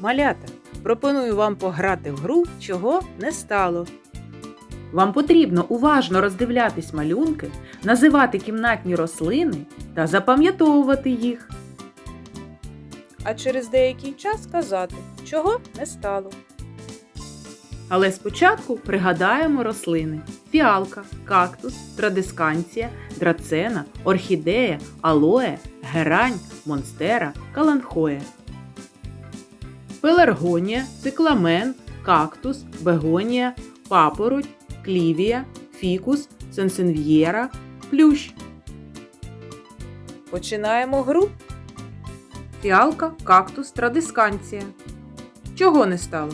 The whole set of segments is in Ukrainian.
Малята, пропоную вам пограти в гру, чого не стало. Вам потрібно уважно роздивлятись малюнки, називати кімнатні рослини та запам'ятовувати їх. А через деякий час сказати, чого не стало. Але спочатку пригадаємо рослини: фіалка, кактус, традисканція, драцена, орхідея, алоє, герань, монстера, каланхоя. Пеларгонія, цикламен, кактус, бегонія, папороть, клівія, фікус, сенсенв'єра, плющ. Починаємо гру. Фіалка, кактус, традисканція. Чого не стало?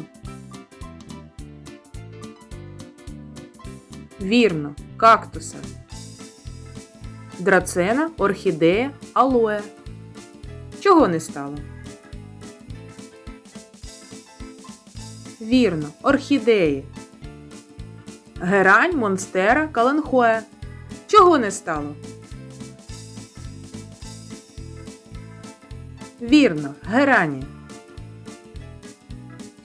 Вірно, кактуса. Драцена, орхідея, алоє. Чого не стало? Вірно, орхідеї. Герань, монстера, каланхоя. Чого не стало? Вірно, герані.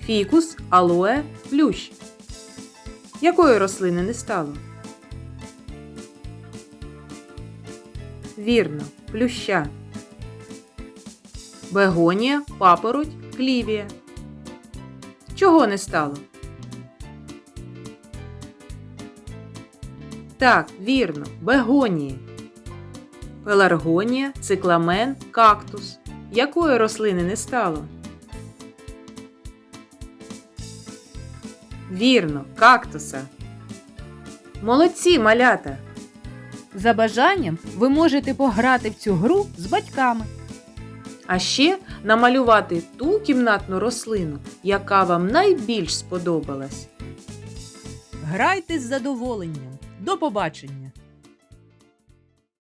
Фікус, алоє, плющ. Якої рослини не стало? Вірно, плюща. Бегонія, папороть, клівія. Чого не стало? Так, вірно, бегонії. Пеларгонія, цикламен, кактус. Якої рослини не стало? Вірно, кактуса. Молодці, малята! За бажанням ви можете пограти в цю гру з батьками. А ще намалювати ту кімнатну рослину, яка вам найбільш сподобалась. Грайте з задоволенням. До побачення!